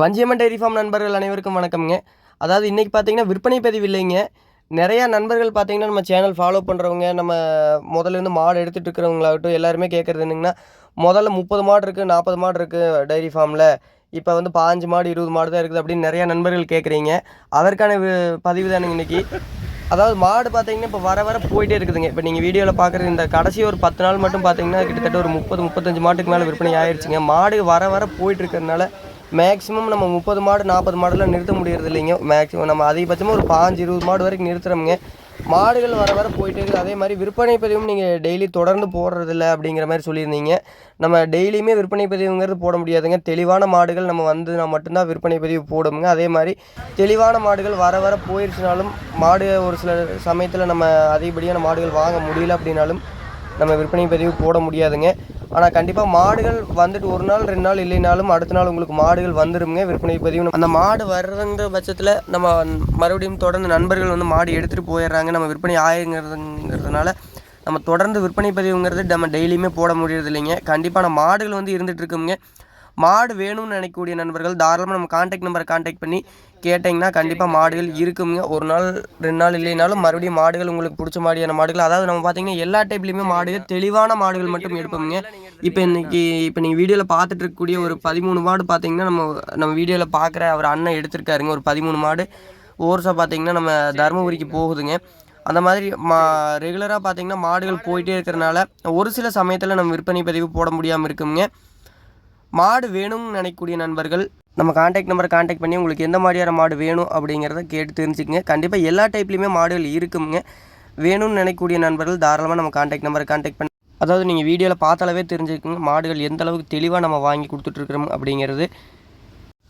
Vanjiamman dairy farm நண்பர்கள் அனைவருக்கும் வணக்கம்ங்க. அதாவது இன்றைக்கி பார்த்தீங்கன்னா விற்பனை பதிவு இல்லைங்க. நிறையா நண்பர்கள் பார்த்தீங்கன்னா நம்ம சேனல் ஃபாலோ பண்ணுறவங்க நம்ம முதல்ல இருந்து மாடு எடுத்துகிட்டு இருக்கிறவங்களாகட்டும் எல்லாருமே கேட்குறது என்னங்கன்னா முதல்ல முப்பது மாடு இருக்குது நாற்பது மாடு இருக்குது டைரி ஃபார்மில் இப்போ வந்து பாஞ்சு மாடு இருபது மாடு தான் இருக்குது அப்படின்னு நிறையா நண்பர்கள் கேட்குறீங்க அதற்கான பதிவு தானுங்க இன்றைக்கி அதாவது மாடு பார்த்தீங்கன்னா இப்போ வர வர போயிட்டே இருக்குதுங்க. இப்போ நீங்கள் வீடியோவில் பார்க்குறது இந்த கடைசி ஒரு பத்து நாள் மட்டும் பார்த்தீங்கன்னா கிட்டத்தட்ட ஒரு முப்பது முப்பத்தஞ்சு மாட்டுக்கு மேலே விற்பனை ஆயிடுச்சுங்க மாடு வர வர போயிட்டு இருக்கிறதுனால மேக்ஸிமம் நம்ம முப்பது மாடு நாற்பது மாடெல்லாம் நிறுத்த முடியறது இல்லைங்க. மேக்ஸிமம் நம்ம அதிகபட்சமாக ஒரு பாஞ்சு இருபது மாடு வரைக்கும் நிறுத்துறோமுங்க. மாடுகள் வர வர போயிட்டே இருக்குது. அதே மாதிரி விற்பனை பதிவும் நீங்கள் டெய்லி தொடர்ந்து போடுறதில்ல அப்படிங்கிற மாதிரி சொல்லியிருந்தீங்க. நம்ம டெய்லியுமே விற்பனை பதிவுங்கிறது போட முடியாதுங்க. தெளிவான மாடுகள் நம்ம வந்துனா மட்டும்தான் விற்பனை பதிவு போடுவோங்க அதே மாதிரி தெளிவான மாடுகள் வர வர போயிருச்சுனாலும் மாடு ஒரு சில சமயத்தில் நம்ம அதிகப்படியான மாடுகள் வாங்க முடியல அப்படின்னாலும் நம்ம விற்பனை பதிவு போட முடியாதுங்க. ஆனால் கண்டிப்பாக மாடுகள் வந்துட்டு ஒரு நாள் ரெண்டு நாள் இல்லைனாலும் அடுத்த நாள் உங்களுக்கு மாடுகள் வந்துடுங்க விற்பனை பதிவு. அந்த மாடு வர்றங்கிற பட்சத்தில் நம்ம மறுபடியும் தொடர்ந்து நண்பர்கள் வந்து மாடு எடுத்துகிட்டு போயிடுறாங்க. நம்ம விற்பனை ஆயிருங்கிறதுங்கிறதுனால நம்ம தொடர்ந்து விற்பனை பதிவுங்கிறது நம்ம டெய்லியுமே போட முடியறது இல்லைங்க கண்டிப்பான மாடுகள் வந்து இருந்துகிட்டு இருக்குங்க. மாடு வேணும்னு நினைக்கக்கூடிய நண்பர்கள் தாராளமாக நம்ம காண்டாக்ட் நம்பரை காண்டாக்ட் பண்ணி கேட்டிங்கன்னா கண்டிப்பாக மாடுகள் இருக்குங்க. ஒரு நாள் ரெண்டு நாள் இல்லைனாலும் மறுபடியும் மாடுகள் உங்களுக்கு பிடிச்ச மாதிரியான மாடுகள் அதாவது நம்ம பார்த்தீங்கன்னா எல்லா டைப்லேயுமே மாடுகள் தெளிவான மாடுகள் மட்டும் எடுப்போங்க இப்போ இன்னைக்கு இப்போ நீங்கள் வீடியோவில் பார்த்துட்டு இருக்கக்கூடிய ஒரு பதிமூணு மாடு பார்த்தீங்கன்னா நம்ம நம்ம வீடியோவில் பார்க்குற அவர் அண்ணன் எடுத்திருக்காருங்க. ஒரு பதிமூணு மாடு. ஓர்ஸாக பார்த்தீங்கன்னா நம்ம தருமபுரிக்கு போகுதுங்க. அந்த மாதிரி மா ரெகுலராக பார்த்தீங்கன்னா மாடுகள் போயிட்டே இருக்கிறனால ஒரு சில சமயத்தில் நம்ம விற்பனை பதிவு போட முடியாமல் இருக்குங்க. மாடு வேணும்னு நினைக்கக்கூடிய நண்பர்கள் நம்ம காண்டாக்ட் நம்பரை காண்டாக்ட் பண்ணி உங்களுக்கு எந்த மாதிரியான மாடு வேணும் அப்படிங்கிறத கேட்டு தெரிஞ்சுக்கங்க. கண்டிப்பாக எல்லா டைப்லேயுமே மாடுகள் இருக்குங்க. வேணும்னு நினைக்கக்கூடிய நண்பர்கள் தாராளமாக நம்ம காண்டாக்ட் நம்பரை காண்டாக்ட் பண்ணி அதாவது நீங்கள் வீடியோவில் பார்த்தாலவே தெரிஞ்சுக்கங்க. மாடுகள் எந்த அளவுக்கு தெளிவாக நம்ம வாங்கி கொடுத்துட்ருக்குறோம் அப்படிங்கிறது.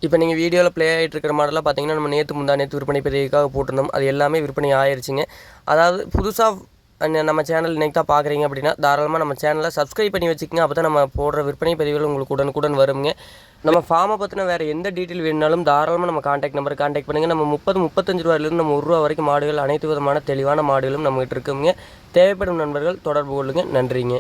இப்போ நீங்கள் வீடியோவில் ப்ளே ஆகிட்டு இருக்கிற மாடலாம் பார்த்தீங்கன்னா நம்ம நேற்று முந்தா நேற்று விற்பனை பதிவுக்காக போட்டிருந்தோம். அது எல்லாமே விற்பனை ஆயிடுச்சுங்க அதாவது புதுசாக நம்ம சேனல் இன்றைக்கு தான் பார்க்குறீங்க அப்படின்னா தாராளமாக நம்ம சேனலை சப்ஸ்கிரைப் பண்ணி வச்சுக்கோங்க. அப்போ தான் நம்ம போடுற விற்பனை பதிவுகள் உங்களுக்கு உடனுக்குடன் வருங்க. நம்ம ஃபார்மை பற்றின வேறு எந்த டீட்டெயில் வேணுனாலும் தாராளமாக நம்ம காண்டாக்ட் நம்பர் காண்டாக்ட் பண்ணுங்கள் நம்ம முப்பது முப்பத்தஞ்சு ரூபாயிலிருந்து நம்ம ஒரு ரூபா வரைக்கும் மாடுகள் அனைத்து விதமான தெளிவான மாடுகளும் நம்மகிட்ட இருக்குங்க. தேவைப்படும் நண்பர்கள் தொடர்பு கொள்ளுங்கள் நன்றிங்க.